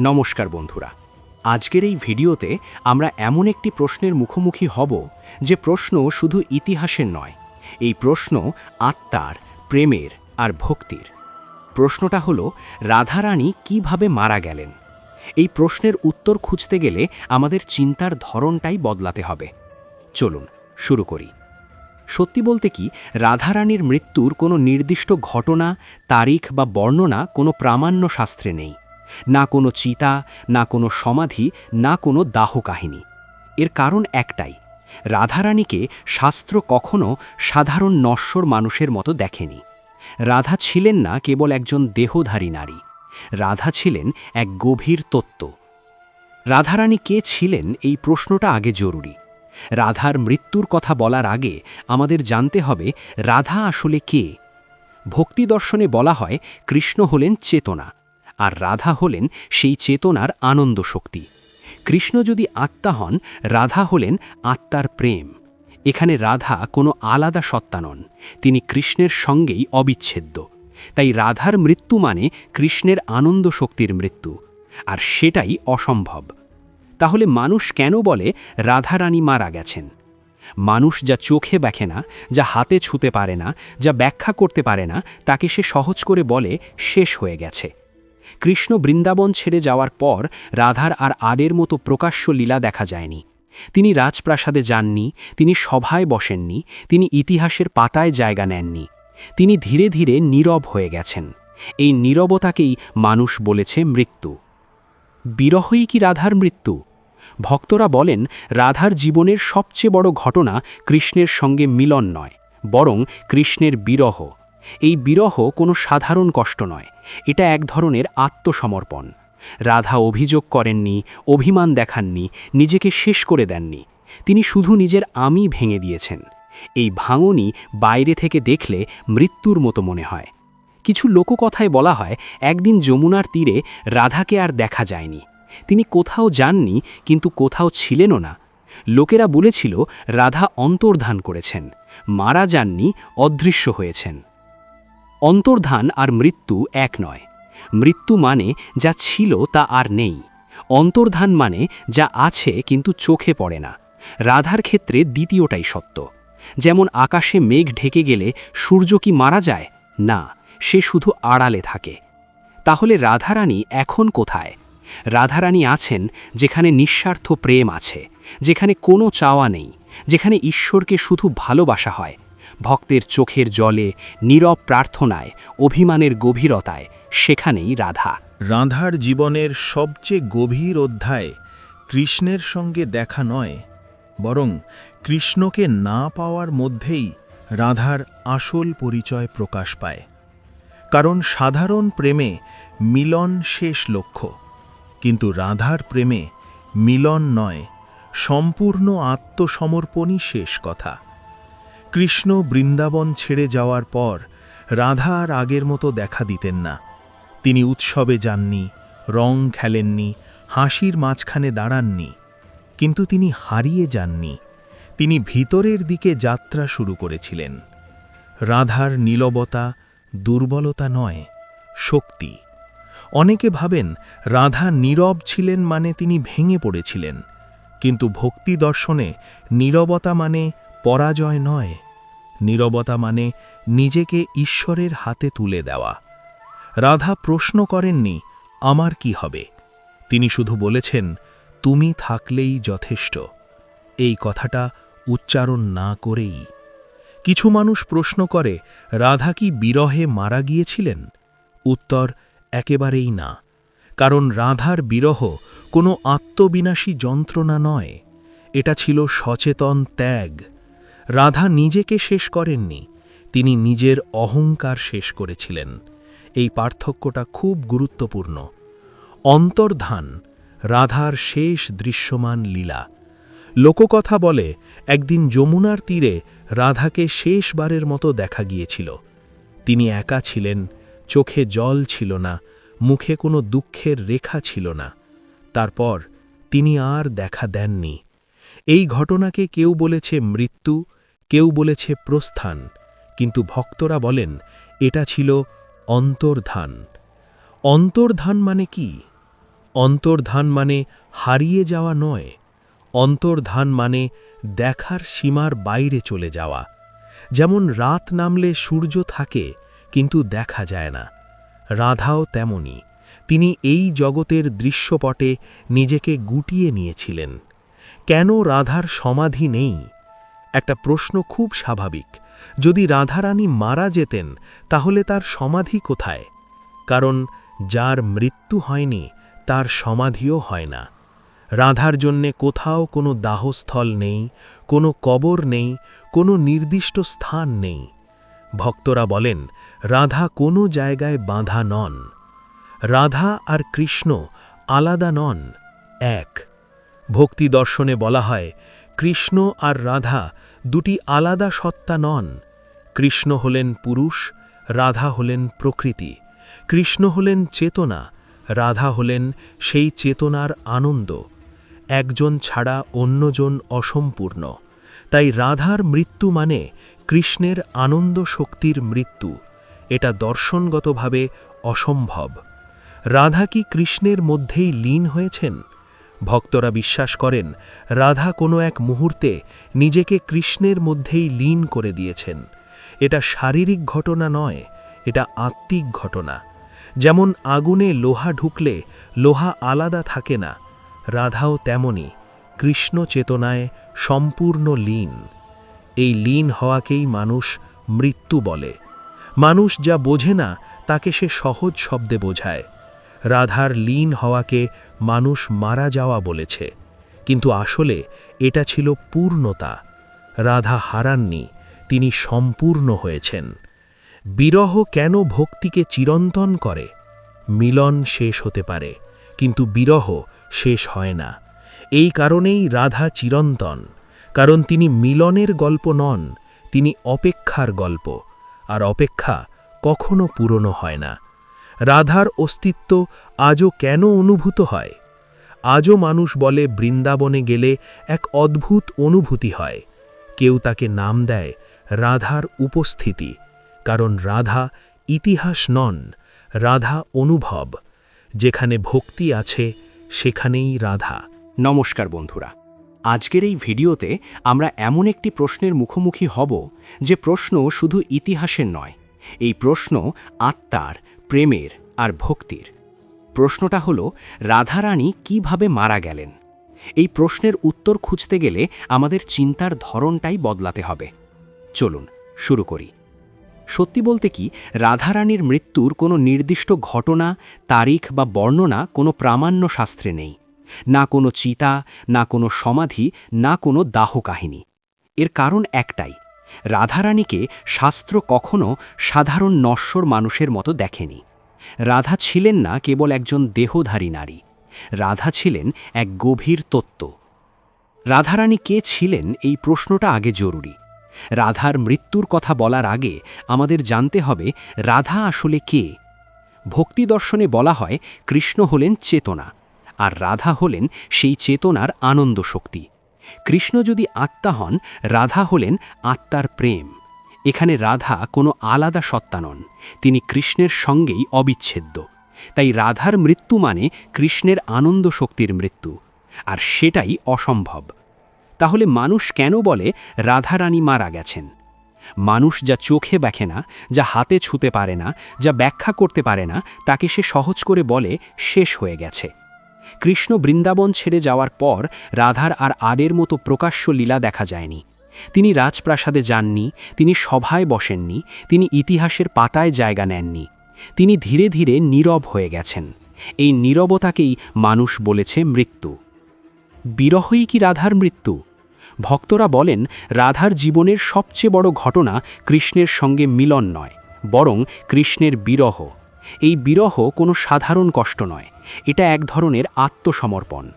নমস্কার বন্ধুরা। আজকের এই ভিডিওতে আমরা এমন একটি প্রশ্নের মুখোমুখি হব যে প্রশ্ন শুধু ইতিহাসের নয়, এই প্রশ্ন আত্মার, প্রেমের আর ভক্তির। প্রশ্নটা হলো, রাধারানী কীভাবে মারা গেলেন? এই প্রশ্নের উত্তর খুঁজতে গেলে আমাদের চিন্তার ধরনটাই বদলাতে হবে। চলুন, শুরু করি। সত্যি বলতে কি, রাধারানীর মৃত্যুর কোনো নির্দিষ্ট ঘটনা, তারিখ বা বর্ণনা কোনো প্রামাণ্য শাস্ত্রে নেই। না কোনো চিতা, না কোনো সমাধি, না কোনো দাহ কাহিনী এর কারণ একটাই, রাধারানীকে শাস্ত্র কখনো সাধারণ নশ্বর মানুষের মতো দেখেনি। রাধা ছিলেন না কেবল একজন দেহধারী নারী। রাধা ছিলেন এক গভীর তত্ত্ব। রাধারানী কে ছিলেন এই প্রশ্নটা আগে জরুরি। রাধার মৃত্যুর কথা বলার আগে আমাদের জানতে হবে, রাধা আসলে কে? ভক্তি দর্শনে বলা হয়, কৃষ্ণ হলেন চেতনা। আর রাধা হলেন সেই চেতনার আনন্দ শক্তি কৃষ্ণ যদি আত্মা হন, রাধা হলেন আত্মার প্রেম। এখানে রাধা কোনো আলাদা সত্তা নন, তিনি কৃষ্ণের সঙ্গেই অবিচ্ছেদ্য। তাই রাধার মৃত্যু মানে কৃষ্ণের আনন্দ শক্তির মৃত্যু, আর সেটাই অসম্ভব। তাহলে মানুষ কেন বলে রাধারানী মারা গেছেন? মানুষ যা চোখে দেখে না, যা হাতে ছুতে পারে না, যা ব্যাখ্যা করতে পারে না, তাকে সে সহজ করে বলে শেষ হয়ে গেছে। কৃষ্ণ বৃন্দাবন ছেড়ে যাওয়ার পর রাধার আর আদের মতো প্রকাশ্য লীলা দেখা যায়নি। তিনি রাজপ্রাসাদে যাননি, তিনি সভায় বসেননি, তিনি ইতিহাসের পাতায় জায়গা নেননি। তিনি ধীরে ধীরে নীরব হয়ে গেছেন। এই নীরবতাকেই মানুষ বলেছে মৃত্যু। বিরহই কি রাধার মৃত্যু? ভক্তরা বলেন, রাধার জীবনের সবচেয়ে বড় ঘটনা কৃষ্ণের সঙ্গে মিলন নয়, বরং কৃষ্ণের বিরহ। এই বিরহ কোনো সাধারণ কষ্ট নয়, এটা এক ধরনের আত্মসমর্পণ। রাধা অভিযোগ করেননি, অভিমান দেখাননি, নিজেকে শেষ করে দেননি। তিনি শুধু নিজের আমি ভেঙে দিয়েছেন। এই ভাঙনই বাইরে থেকে দেখলে মৃত্যুর মতো মনে হয়। কিছু লোককথায় বলা হয়, একদিন যমুনার তীরে রাধাকে আর দেখা যায়নি। তিনি কোথাও যাননি, কিন্তু কোথাও ছিলেনও না। লোকেরা বলেছিল, রাধা অন্তর্ধান করেছেন। মারা যাননি, অদৃশ্য হয়েছেন। অন্তর্ধান আর মৃত্যু এক নয়। মৃত্যু মানে যা ছিল তা আর নেই। অন্তর্ধান মানে যা আছে কিন্তু চোখে পড়ে না। রাধার ক্ষেত্রে দ্বিতীয়টাই সত্য। যেমন আকাশে মেঘ ঢেকে গেলে সূর্য কি মারা যায়? না, সে শুধু আড়ালে থাকে। তাহলে রাধারানী এখন কোথায়? রাধারানী আছেন যেখানে নিঃস্বার্থ প্রেম আছে, যেখানে কোনো চাওয়া নেই, যেখানে ঈশ্বরকে শুধু ভালোবাসা হয়। ভক্তের চোখের জলে, নীরব প্রার্থনায়, অভিমানের গভীরতায়, সেখানেই রাধা। রাধার জীবনের সবচেয়ে গভীর অধ্যায় কৃষ্ণের সঙ্গে দেখা নয়, বরং কৃষ্ণকে না পাওয়ার মধ্যেই রাধার আসল পরিচয় প্রকাশ পায়। কারণ সাধারণ প্রেমে মিলন শেষ লক্ষ্য, কিন্তু রাধার প্রেমে মিলন নয়, সম্পূর্ণ আত্মসমর্পণই শেষ কথা। কৃষ্ণ বৃন্দাবন ছেড়ে যাওয়ার পর রাধা আর আগের মতো দেখা দিতেন না। তিনি উৎসবে যাননি, রং খেলেননি, হাসির মাঝখানে দাঁড়াননি, কিন্তু তিনি হারিয়ে যাননি। তিনি ভিতরের দিকে যাত্রা শুরু করেছিলেন। রাধার নীলবতা দুর্বলতা নয়, শক্তি। অনেকে ভাবেন রাধা নীরব ছিলেন মানে তিনি ভেঙে পড়েছিলেন, কিন্তু ভক্তি দর্শনে নীরবতা মানে পরাজয় নয়। নীরবতা মানে নিজেকে ঈশ্বরের হাতে তুলে দেওয়া। রাধা প্রশ্ন করেননি, আমার কি হবে? তিনি শুধু বলেছেন, তুমি থাকলেই যথেষ্ট। এই কথাটা উচ্চারণ না করেই। কিছু মানুষ প্রশ্ন করে, রাধা কি বিরহে মারা গিয়েছিলেন? উত্তর, একেবারেই না। কারণ রাধার বিরহ কোনো আত্মবিনাশী যন্ত্রণা নয়। এটা ছিল সচেতন ত্যাগ। রাধা নিজেকে শেষ করেননি, তিনি নিজের অহংকার শেষ করেছিলেন। এই পার্থক্যটা খুব গুরুত্বপূর্ণ। অন্তর্ধান, রাধার শেষ দৃশ্যমান লীলা। লোককথা বলে, একদিন যমুনার তীরে রাধাকে শেষবারের মতো দেখা গিয়েছিল। তিনি একা ছিলেন, চোখে জল ছিল না, মুখে কোনো দুঃখের রেখা ছিল না। তারপর তিনি আর দেখা দেননি। এই ঘটনাকে কেউ বলেছে মৃত্যু কেউ বলেছে প্রস্থান, কিন্তু ভক্তরা বলেন, এটা ছিল অন্তর্ধান। অন্তর্ধান মানে কি? অন্তর্ধান মানে হারিয়ে যাওয়া নয়, অন্তর্ধান মানে দেখার সীমার বাইরে চলে যাওয়া। যেমন রাত নামলে সূর্য থাকে, কিন্তু দেখা যায় না। রাধাও তেমনি তিনি এই জগতের দৃশ্যপটে নিজেকে গুটিয়ে নিয়েছিলেন। কেন রাধার সমাধি নেই? একটা প্রশ্ন খুব স্বাভাবিক। যদি রাধারানী মারা যেতেন, তাহলে তার সমাধি কোথায়? কারণ যার মৃত্যু হয়নি, তার সমাধিও হয় না। রাধার জন্যে কোথাও কোনো দাহস্থল নেই, কোনো কবর নেই, কোনো নির্দিষ্ট স্থান নেই। ভক্তরা বলেন, রাধা কোনো জায়গায় বাঁধা নন। রাধা আর কৃষ্ণ আলাদা নন, এক। ভক্তি দর্শনে বলা হয় কৃষ্ণ আর রাধা দুটি আলাদা সত্তা নন। কৃষ্ণ হলেন পুরুষ, রাধা হলেন প্রকৃতি। কৃষ্ণ হলেন চেতনা, রাধা হলেন সেই চেতনার আনন্দ। একজন ছাড়া অন্যজন অসম্পূর্ণ। তাই রাধার মৃত্যু মানে কৃষ্ণের আনন্দ শক্তির মৃত্যু। এটা দর্শনগতভাবে অসম্ভব। রাধা কি কৃষ্ণের মধ্যেই লীন হয়েছেন? ভক্তরা বিশ্বাস করেন, রাধা কোনো এক মুহূর্তে নিজেকে কৃষ্ণের মধ্যেই লীন করে দিয়েছেন। এটা শারীরিক ঘটনা নয়, এটা আত্মিক ঘটনা। যেমন আগুনে লোহা ঢুকলে লোহা আলাদা থাকে না, রাধাও তেমনি কৃষ্ণ চেতনায় সম্পূর্ণ লীন। এই লীন হওয়াকেই মানুষ মৃত্যু বলে। মানুষ যা বোঝে না, তাকে সে সহজ শব্দে বোঝায়। রাধার লীন হওয়াকে মানুষ মারা যাওয়া বলেছে। কিন্তু আসলে এটা ছিল পূর্ণতা। রাধা হারাননি, তিনি সম্পূর্ণ হয়েছেন। বিরহ কেন ভক্তিকে চিরন্তন করে? মিলন শেষ হতে পারে, কিন্তু বিরহ শেষ হয় না। এই কারণেই রাধা চিরন্তন, কারণ তিনি মিলনের গল্প নন, তিনি অপেক্ষার গল্প, আর অপেক্ষা কখনো পুরনো হয় না। রাধার অস্তিত্ব আজও কেন অনুভূত হয়? আজও মানুষ বলে বৃন্দাবনে গেলে এক অদ্ভুত অনুভূতি হয়। কেউ তাকে নাম দেয় রাধার উপস্থিতি। কারণ রাধা ইতিহাস নন, রাধা অনুভব। যেখানে ভক্তি আছে, সেখানেই রাধা। নমস্কার বন্ধুরা। আজকের এই ভিডিওতে আমরা এমন একটি প্রশ্নের মুখোমুখি হব যে প্রশ্ন শুধু ইতিহাসের নয়, এই প্রশ্ন আত্মার প্রেমের আর ভক্তির। প্রশ্নটা হল, রাধারানী কীভাবে মারা গেলেন? এই প্রশ্নের উত্তর খুঁজতে গেলে আমাদের চিন্তার ধরনটাই বদলাতে হবে। চলুন, শুরু করি। সত্যি বলতে কি, রাধারানীর মৃত্যুর কোনো নির্দিষ্ট ঘটনা, তারিখ বা বর্ণনা কোনো প্রামাণ্য শাস্ত্রে নেই। না কোনো চিতা, না কোনো সমাধি, না কোনো দাহ কাহিনী এর কারণ একটাই রাধারানীকে শাস্ত্র কখনো সাধারণ নশ্বর মানুষের মতো দেখেনি। রাধা ছিলেন না কেবল একজন দেহধারী নারী। রাধা ছিলেন এক গভীর তত্ত্ব। রাধারানী কে ছিলেন এই প্রশ্নটা আগে জরুরি। রাধার মৃত্যুর কথা বলার আগে আমাদের জানতে হবে রাধা আসলে কে। ভক্তি দর্শনে বলা হয় কৃষ্ণ হলেন চেতনা, আর রাধা হলেন সেই চেতনার আনন্দ শক্তি কৃষ্ণ যদি আত্মা হন, রাধা হলেন আত্মার প্রেম। এখানে রাধা কোনো আলাদা সত্তা নন, তিনি কৃষ্ণের সঙ্গেই অবিচ্ছেদ্য। তাই রাধার মৃত্যু মানে কৃষ্ণের আনন্দ শক্তির মৃত্যু, আর সেটাই অসম্ভব। তাহলে মানুষ কেন বলে রাধারানী মারা গেছেন? মানুষ যা চোখে দেখে না, যা হাতে ছুতে পারে না, যা ব্যাখ্যা করতে পারে না, তাকে সে সহজ করে বলে শেষ হয়ে গেছে। কৃষ্ণ বৃন্দাবন ছেড়ে যাওয়ার পর রাধার আর আরের মতো প্রকাশ্য লীলা দেখা যায়নি। তিনি রাজপ্রাসাদে যাননি, তিনি সভায় বসেননি, তিনি ইতিহাসের পাতায় জায়গা নেননি। তিনি ধীরে ধীরে নীরব হয়ে গেছেন। এই নীরবতাকেই মানুষ বলেছে মৃত্যু। বিরহই কি রাধার মৃত্যু? ভক্তরা বলেন, রাধার জীবনের সবচেয়ে বড় ঘটনা কৃষ্ণের সঙ্গে মিলন নয়, বরং কৃষ্ণের বিরহ। এই বিরহ কোনো সাধারণ কষ্ট নয় এটা এক ধরনের আত্মসমর্পণ।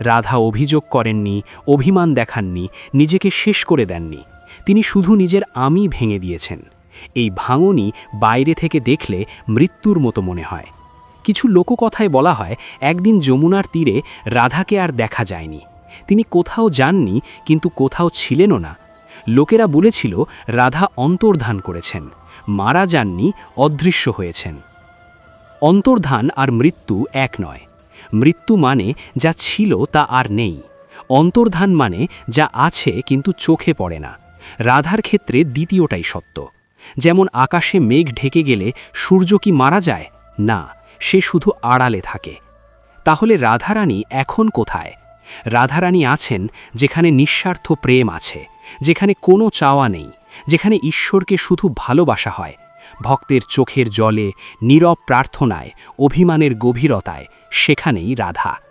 রাধা অভিযোগ করেননি, অভিমান দেখাননি, নিজেকে শেষ করে দেননি। তিনি শুধু নিজের আমি ভেঙে দিয়েছেন। এই ভাঙনই বাইরে থেকে দেখলে মৃত্যুর মতো মনে হয়। কিছু লোককথায় বলা হয়, একদিন যমুনার তীরে রাধাকে আর দেখা যায়নি। তিনি কোথাও যাননি, কিন্তু কোথাও ছিলেনও না। লোকেরা বলেছিল, রাধা অন্তর্ধান করেছেন। মারা যাননি, অদৃশ্য হয়েছেন। অন্তর্ধান আর মৃত্যু এক নয়। মৃত্যু মানে যা ছিল তা আর নেই। অন্তর্ধান মানে যা আছে কিন্তু চোখে পড়ে না। রাধার ক্ষেত্রে দ্বিতীয়টাই সত্য। যেমন আকাশে মেঘ ঢেকে গেলে সূর্য কি মারা যায়? না, সে শুধু আড়ালে থাকে। তাহলে রাধারানী এখন কোথায়? রাধারানী আছেন যেখানে নিঃস্বার্থ প্রেম আছে, যেখানে কোনো চাওয়া নেই, যেখানে ঈশ্বরকে শুধু ভালোবাসা হয়। ভক্তের চোখের জলে নীরব প্রার্থনায় অভিমানের গভীরতায় সেখানেই রাধা।